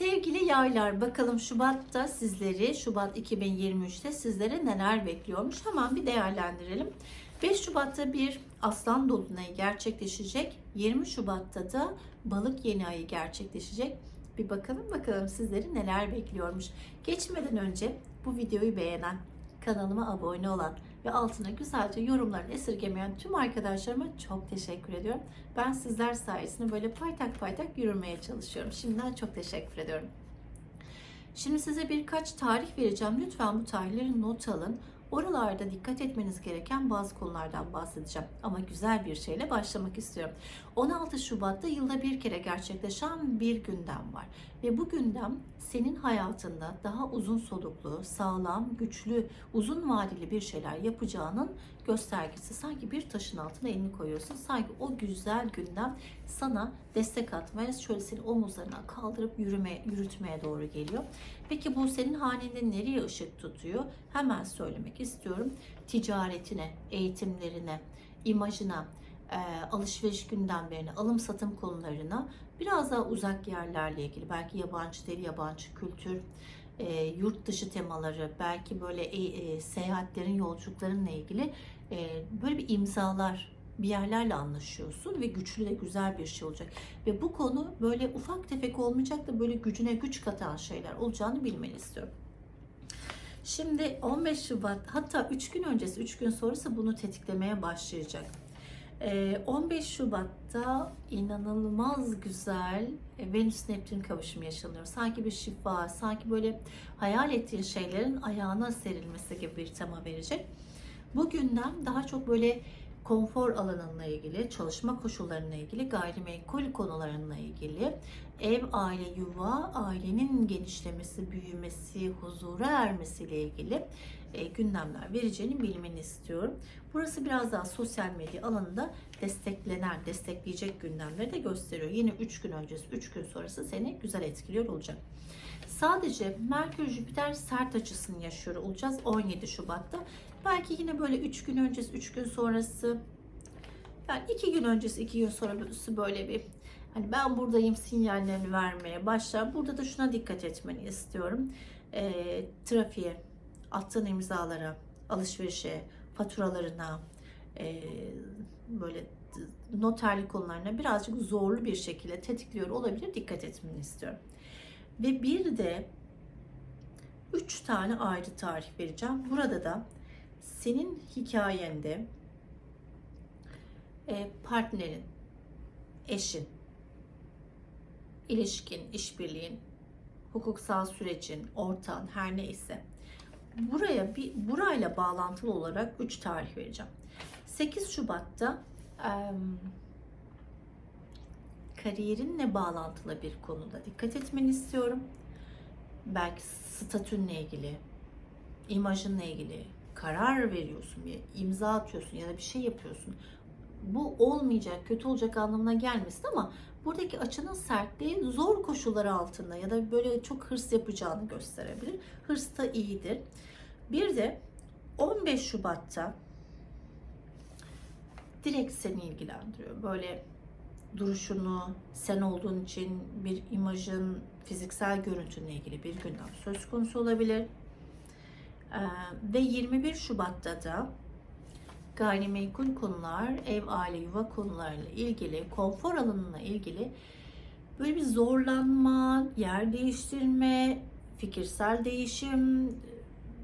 Sevgili yaylar bakalım Şubat'ta sizleri, Şubat 2023'te sizlere neler bekliyormuş hemen bir değerlendirelim. 5 Şubat'ta bir aslan dolunayı gerçekleşecek. 20 Şubat'ta da balık yeni ayı gerçekleşecek. Bir bakalım bakalım sizleri neler bekliyormuş. Geçmeden önce bu videoyu beğenen, kanalıma abone olan ve altına güzelce yorumlarını esirgemeyen tüm arkadaşlarıma çok teşekkür ediyorum. Ben sizler sayesinde böyle paytak paytak yürümeye çalışıyorum. Şimdiden çok teşekkür ediyorum. Şimdi size birkaç tarih vereceğim. Lütfen bu tarihleri not alın. Oralarda dikkat etmeniz gereken bazı konulardan bahsedeceğim. Ama güzel bir şeyle başlamak istiyorum. 16 Şubat'ta yılda bir kere gerçekleşen bir gündem var. Ve bu gündem senin hayatında daha uzun soluklu, sağlam, güçlü, uzun vadeli bir şeyler yapacağının göstergesi. Sanki bir taşın altına elini koyuyorsun. Sanki o güzel gündem sana destek atmaya, şöyle seni omuzlarına kaldırıp yürüme, yürütmeye doğru geliyor. Peki bu senin hanende nereye ışık tutuyor? Hemen söylemek istiyorum. Ticaretine, eğitimlerine, imajına, e, alışveriş gündemlerine, alım satım konularına biraz daha uzak yerlerle ilgili belki yabancı dil, yabancı kültür, e, yurt dışı temaları, belki böyle e, e, seyahatlerin, yolculuklarınla ilgili e, böyle bir imzalar bir yerlerle anlaşıyorsun ve güçlü de güzel bir şey olacak. Ve bu konu böyle ufak tefek olmayacak da böyle gücüne güç katan şeyler olacağını bilmeni istiyorum. Şimdi 15 Şubat hatta 3 gün öncesi 3 gün sonrası bunu tetiklemeye başlayacak. Ee, 15 Şubat'ta inanılmaz güzel e, Venüs Neptün kavuşumu yaşanıyor. Sanki bir şifa, sanki böyle hayal ettiğin şeylerin ayağına serilmesi gibi bir tema verecek. Bu gündem daha çok böyle konfor alanınla ilgili, çalışma koşullarına ilgili, gayrimenkul konularına ilgili, ev, aile, yuva, ailenin genişlemesi, büyümesi, huzura ermesiyle ilgili e, gündemler vereceğini bilmeni istiyorum. Burası biraz daha sosyal medya alanında desteklenen, destekleyecek gündemleri de gösteriyor. Yine 3 gün öncesi, 3 gün sonrası seni güzel etkiliyor olacak. Sadece Merkür Jüpiter sert açısını yaşıyor olacağız 17 Şubat'ta. Belki yine böyle 3 gün öncesi, 3 gün sonrası yani 2 gün öncesi, 2 gün sonrası böyle bir hani ben buradayım sinyallerini vermeye başlar. Burada da şuna dikkat etmeni istiyorum. E, trafiğe, attığın imzalara, alışverişe, faturalarına, e, böyle noterli konularına birazcık zorlu bir şekilde tetikliyor olabilir. Dikkat etmeni istiyorum. Ve bir de 3 tane ayrı tarih vereceğim. Burada da senin hikayende e, partnerin, eşin, ilişkin, işbirliğin, hukuksal sürecin, ortağın her neyse buraya bir burayla bağlantılı olarak 3 tarih vereceğim. 8 Şubat'ta kariyerinle bağlantılı bir konuda dikkat etmeni istiyorum. Belki statünle ilgili, imajınla ilgili karar veriyorsun, bir imza atıyorsun ya da bir şey yapıyorsun. Bu olmayacak, kötü olacak anlamına gelmesin ama buradaki açının sertliği zor koşullar altında ya da böyle çok hırs yapacağını gösterebilir. Hırs da iyidir. Bir de 15 Şubat'ta direkt seni ilgilendiriyor. Böyle duruşunu, sen olduğun için bir imajın, fiziksel görüntünle ilgili bir gündem söz konusu olabilir. Ee, ve 21 Şubat'ta da gayrimenkul konular, ev, aile, yuva konularıyla ilgili, konfor alanına ilgili böyle bir zorlanma, yer değiştirme, fikirsel değişim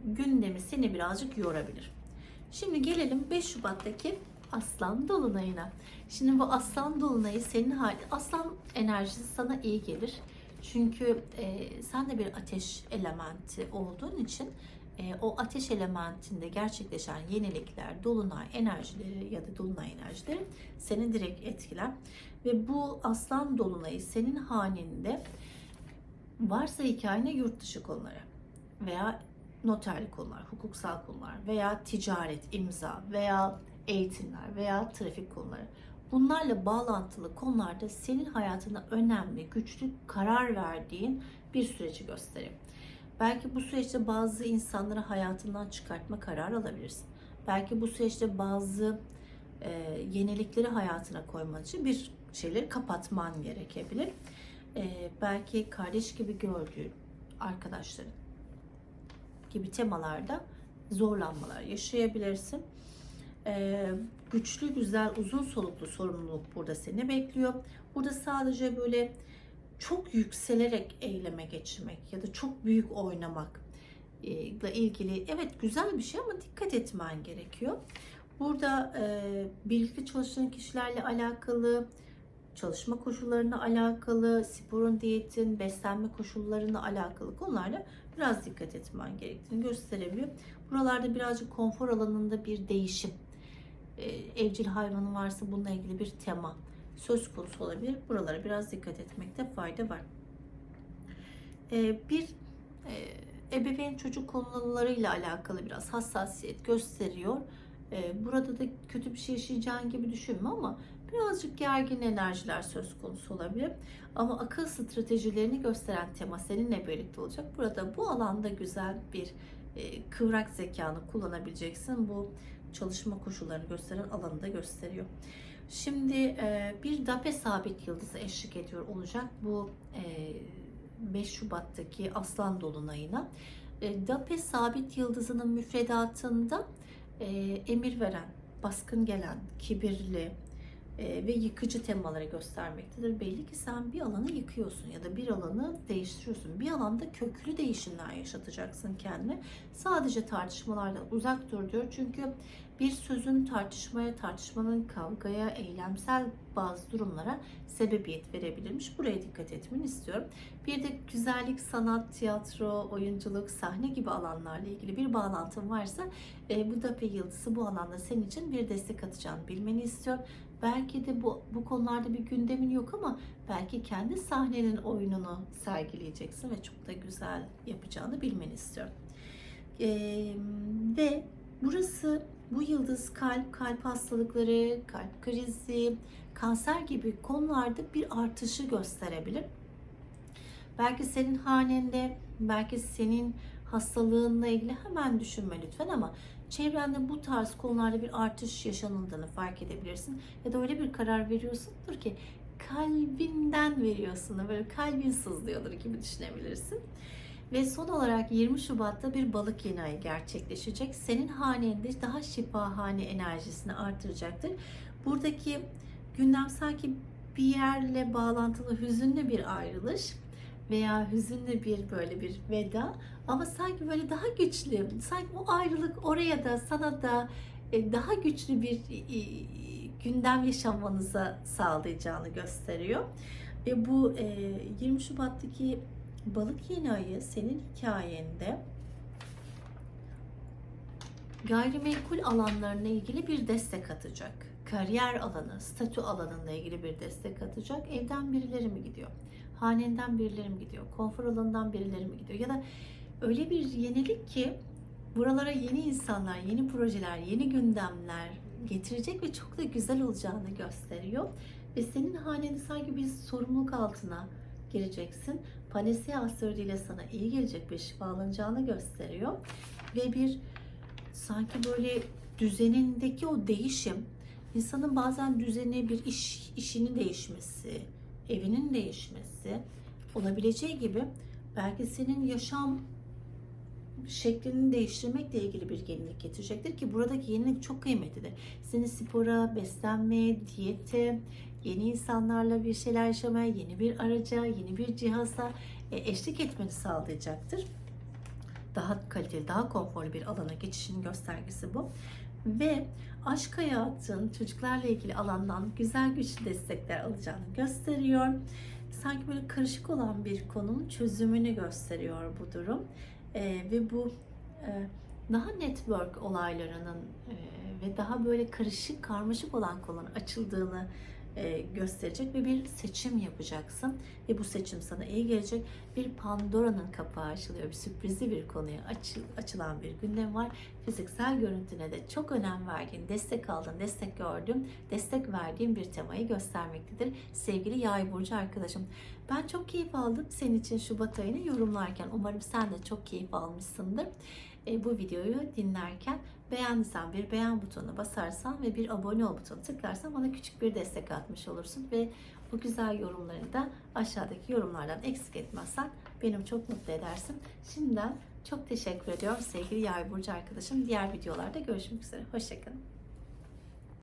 gündemi seni birazcık yorabilir. Şimdi gelelim 5 Şubat'taki Aslan Dolunay'ına. Şimdi bu Aslan Dolunay'ı senin hali, Aslan enerjisi sana iyi gelir. Çünkü e, sen de bir ateş elementi olduğun için e, o ateş elementinde gerçekleşen yenilikler, dolunay enerjileri ya da dolunay enerjileri seni direkt etkiler. Ve bu aslan dolunayı senin haninde varsa hikayene yurt dışı konuları veya noterli konular, hukuksal konular veya ticaret, imza veya eğitimler veya trafik konuları. Bunlarla bağlantılı konularda senin hayatında önemli, güçlü karar verdiğin bir süreci gösteriyor. Belki bu süreçte bazı insanları hayatından çıkartma kararı alabilirsin. Belki bu süreçte bazı e, yenilikleri hayatına koyman için bir şeyleri kapatman gerekebilir. e, belki kardeş gibi gördüğün arkadaşların gibi temalarda zorlanmalar yaşayabilirsin. Ee, güçlü, güzel, uzun soluklu sorumluluk burada seni bekliyor. Burada sadece böyle çok yükselerek eyleme geçirmek ya da çok büyük oynamak e, ile ilgili evet güzel bir şey ama dikkat etmen gerekiyor. Burada e, birlikte çalışan kişilerle alakalı, çalışma koşullarına alakalı, sporun, diyetin, beslenme koşullarına alakalı konularda biraz dikkat etmen gerektiğini gösterebiliyor. Buralarda birazcık konfor alanında bir değişim, e, evcil hayvanın varsa bununla ilgili bir tema söz konusu olabilir. Buralara biraz dikkat etmekte fayda var. E, bir e, ebeveyn çocuk konularıyla alakalı biraz hassasiyet gösteriyor. E, burada da kötü bir şey yaşayacağın gibi düşünme ama birazcık gergin enerjiler söz konusu olabilir. Ama akıl stratejilerini gösteren tema seninle birlikte olacak. Burada bu alanda güzel bir e, kıvrak zekanı kullanabileceksin. Bu çalışma koşullarını gösteren alanı da gösteriyor. Şimdi e, bir DAPE sabit yıldızı eşlik ediyor olacak bu e, 5 Şubat'taki Aslan Dolunay'ına. E, DAPE sabit yıldızının müfredatında e, emir veren, baskın gelen, kibirli, e, ve yıkıcı temaları göstermektedir. Belli ki sen bir alanı yıkıyorsun ya da bir alanı değiştiriyorsun. Bir alanda köklü değişimler yaşatacaksın kendine. Sadece tartışmalardan uzak dur diyor. Çünkü bir sözün tartışmaya, tartışmanın kavgaya, eylemsel bazı durumlara sebebiyet verebilirmiş. Buraya dikkat etmeni istiyorum. Bir de güzellik, sanat, tiyatro, oyunculuk, sahne gibi alanlarla ilgili bir bağlantın varsa e, bu Dape yıldızı bu alanda senin için bir destek atacağını bilmeni istiyorum. Belki de bu, bu konularda bir gündemin yok ama belki kendi sahnenin oyununu sergileyeceksin ve çok da güzel yapacağını bilmeni istiyorum. Ee, ve burası bu yıldız kalp, kalp hastalıkları, kalp krizi, kanser gibi konularda bir artışı gösterebilir. Belki senin hanende, belki senin hastalığınla ilgili hemen düşünme lütfen ama çevrende bu tarz konularda bir artış yaşanıldığını fark edebilirsin. Ya da öyle bir karar veriyorsundur ki kalbinden veriyorsun. Böyle kalbin sızlıyordur gibi düşünebilirsin. Ve son olarak 20 Şubat'ta bir balık yeni ayı gerçekleşecek. Senin hanende daha şifahane enerjisini artıracaktır. Buradaki gündem sanki bir yerle bağlantılı hüzünlü bir ayrılış veya hüzünlü bir böyle bir veda ama sanki böyle daha güçlü sanki o ayrılık oraya da sana da e, daha güçlü bir e, gündem yaşamanıza sağlayacağını gösteriyor. Ve bu 20 Şubat'taki balık yeni ayı senin hikayende gayrimenkul alanlarına ilgili bir destek atacak. Kariyer alanı, statü alanına ilgili bir destek atacak. Evden birileri mi gidiyor? Hanenden birileri mi gidiyor? Konfor alanından birileri mi gidiyor? Ya da öyle bir yenilik ki buralara yeni insanlar, yeni projeler, yeni gündemler getirecek ve çok da güzel olacağını gösteriyor. Ve senin haneni sanki bir sorumluluk altına gireceksin. Astroloji ile sana iyi gelecek ve şifalanacağını gösteriyor. Ve bir sanki böyle düzenindeki o değişim insanın bazen düzeni bir iş işinin değişmesi, evinin değişmesi olabileceği gibi belki senin yaşam şeklini değiştirmekle ilgili bir yenilik getirecektir ki buradaki yenilik çok kıymetlidir. Seni spora, beslenmeye, diyete, yeni insanlarla bir şeyler yaşamaya, yeni bir araca, yeni bir cihaza e, eşlik etmeni sağlayacaktır. Daha kaliteli, daha konforlu bir alana geçişin göstergesi bu. Ve aşk hayatın çocuklarla ilgili alandan güzel güçlü destekler alacağını gösteriyor. Sanki böyle karışık olan bir konunun çözümünü gösteriyor bu durum. Ee, ve bu e, daha network olaylarının e, ve daha böyle karışık, karmaşık olan konuların açıldığını e, gösterecek ve bir seçim yapacaksın ve bu seçim sana iyi gelecek. Bir Pandora'nın kapağı açılıyor, bir sürprizli bir konuya açı, açılan bir gündem var. Fiziksel görüntüne de çok önem verdiğin, destek aldığın, destek gördüğüm, destek verdiğim bir temayı göstermektedir. Sevgili Yay burcu arkadaşım, ben çok keyif aldım senin için Şubat ayını yorumlarken. Umarım sen de çok keyif almışsındır. E, bu videoyu dinlerken beğendiysen bir beğen butonuna basarsan ve bir abone ol butonu tıklarsan bana küçük bir destek atmış olursun ve Bu güzel yorumları da aşağıdaki yorumlardan eksik etmezsen benim çok mutlu edersin. Şimdiden çok teşekkür ediyorum sevgili Yay Burcu arkadaşım. Diğer videolarda görüşmek üzere. Hoşçakalın.